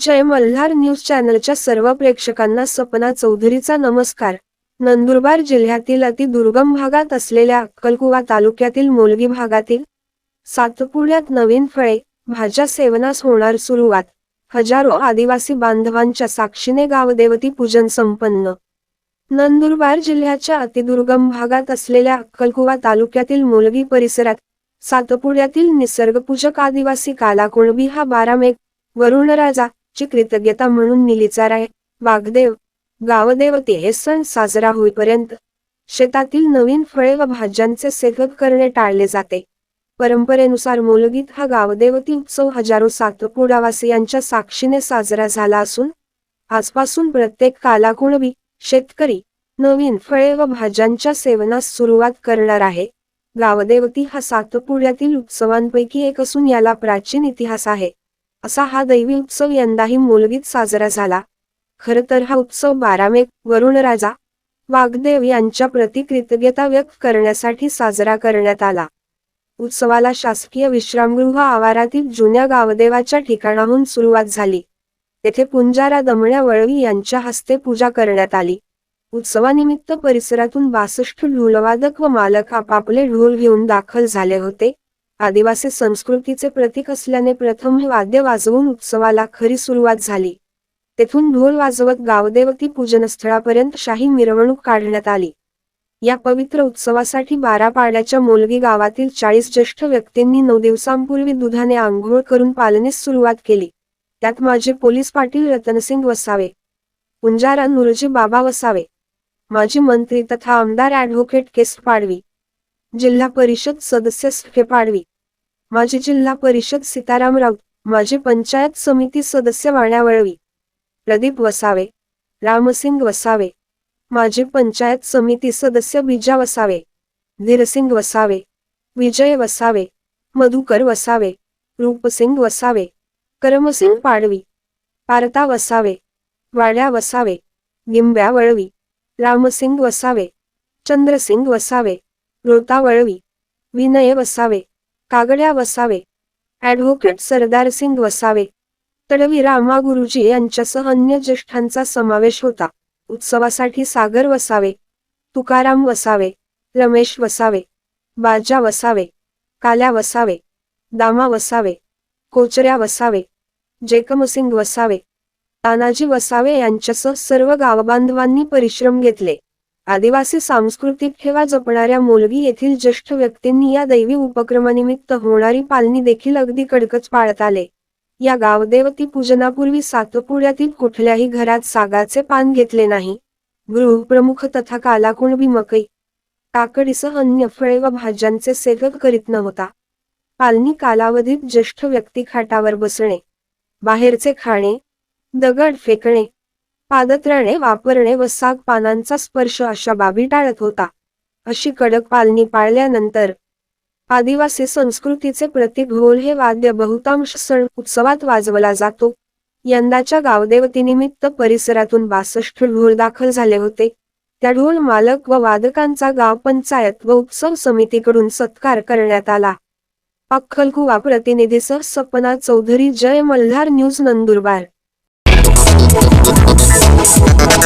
जय Malhar news चॅनलच्या सर्व प्रेक्षकांना सपना चौधरीचा नमस्कार. नंदुरबार जिल्ह्यातील अतिदुर्गम भागात असलेल्या अक्कलकुवा तालुक्यातील मोलगी भागातील सातपुड्यात नवीन फळे भाज्या सेवनास होणार सुरुवात. हजारो आदिवासी बांधवांच्या साक्षीने गावदेवती पूजन संपन्न. नंदुरबार जिल्ह्याच्या अतिदुर्गम भागात असलेल्या अक्कलकुवा तालुक्यातील मोलगी परिसरात सातपुड्यातील निसर्गपूजक आदिवासी कालाकुणबी हा बारामेघ वरुणराजा ची कृतज्ञता म्हणून निलिचाराय वाघदेव गावदेवते हे सण साजरा होईपर्यंत शेतातील नवीन फळे व भाज्यांचे सेवन करणे टाळले जाते. परंपरेनुसार मूलगीत हा गावदेवती उत्सव हजारो सातपुडावासियांच्या साक्षीने साजरा झाला असून आजपासून प्रत्येक कालाकुणबी शेतकरी नवीन फळे व भाज्यांच्या सेवनास सुरुवात करणार आहे. गावदेवती हा सातपुड्यातील उत्सवांपैकी एक असून याला प्राचीन इतिहास आहे. असा हा दैवी उत्सव यंदाही मोलगीत साजरा झाला. खर तर हा उत्सव बारामेक वरुणराजा वाघदेव यांच्या प्रति कृतज्ञता व्यक्त करण्यासाठी साजरा करण्यात आला. उत्सवाला शासकीय विश्रामगृह आवारातील जुन्या गावदेवाच्या ठिकाणाहून सुरुवात झाली. तेथे पुंजारा दमण्या वळवी यांच्या हस्ते पूजा करण्यात आली. उत्सवानिमित्त परिसरातून बासष्ट ढोलवादक व मालक आपापले ढोल घेऊन दाखल झाले होते. आदिवासी संस्कृतीचे प्रतीक असल्याने प्रथम हे वाद्य वाजवून उत्सवाला खरी सुरुवात झाली. तेथून ढोल वाजवत गावदेवती पूजनस्थळापर्यंत शाही मिरवणूक काढण्यात आली. या पवित्र उत्सवासाठी बारा पाड्याच्या मोलगी गावातील चाळीस ज्येष्ठ व्यक्तींनी नऊ दिवसांपूर्वी दुधाने आंघोळ करून पालनेस सुरुवात केली. त्यात माझे पोलीस पाटील रतनसिंग वसावे पुंजारा नुरजी बाबा वसावे माजी मंत्री तथा आमदार ॲडव्होकेट केस पाडवी जिल्हा परिषद सदस्य सुखे पाडवी. माजी जिल्हा परिषद सीताराम राऊत माजी पंचायत समिती सदस्य वाण्या वळवी. प्रदीप वसावे रामसिंग वसावे. माजी पंचायत समिती सदस्य बीजा वसावे. धीरसिंग वसावे विजय वसावे मधुकर वसावे रूपसिंग वसावे. करमसिंग पाडवी पारता वसावे वाड्या वसावे गिंब्या वळवी रामसिंग वसावे चंद्रसिंग वसावे. रोता वळवी विनय वसावे. कागड्या वसावे. ॲडव्होकेट सरदार सिंग वसावे. तडवी रामा गुरुजी यांच्यासह अन्य ज्येष्ठांचा समावेश होता. उत्सवासाठी सागर वसावे. तुकाराम वसावे. रमेश वसावे. बाजा वसावे. काल्या वसावे. दामा वसावे. कोचऱ्या वसावे. जेकमसिंग वसावे. तानाजी वसावे यांच्यासह सर्व गावबांधवांनी परिश्रम घेतले. आदिवासी सांस्कृतिक ठेवा जपणाऱ्या मोलगी येथील ज्येष्ठ व्यक्तींनी या दैवी उपक्रमानिमित्त होणारी पालनी देखील अगदी कडकच पाळत आले. या गावदेवती पूजनापूर्वी सातपुड्यातील कुठल्याही घरात सागाचे पान घेतले नाही. गृहप्रमुख तथा कालाकुणबी मकई काकडीसह अन्य फळे व भाज्यांचे सेवक करीत नव्हता. पालनी कालावधीत ज्येष्ठ व्यक्ती खाटावर बसणे बाहेरचे खाणे दगड फेकणे पादत्राणे वापरणे व साग पानांचा स्पर्श अशा बाबी टाळत होता. अशी कडक पालनी पाळल्यानंतर आदिवासी संस्कृतीचे प्रतीक ढोल हे वाद्य बहुतांश सण उत्सवात वाजवला जातो. यंदाच्या गावदेवतीनिमित्त परिसरातून बासष्ट ढोल दाखल झाले होते. त्या ढोल मालक व वादकांचा गाव पंचायत व उत्सव समितीकडून सत्कार करण्यात आला. अक्कलकुवा प्रतिनिधीसह सपना चौधरी जय मल्हार न्यूज नंदुरबार. Música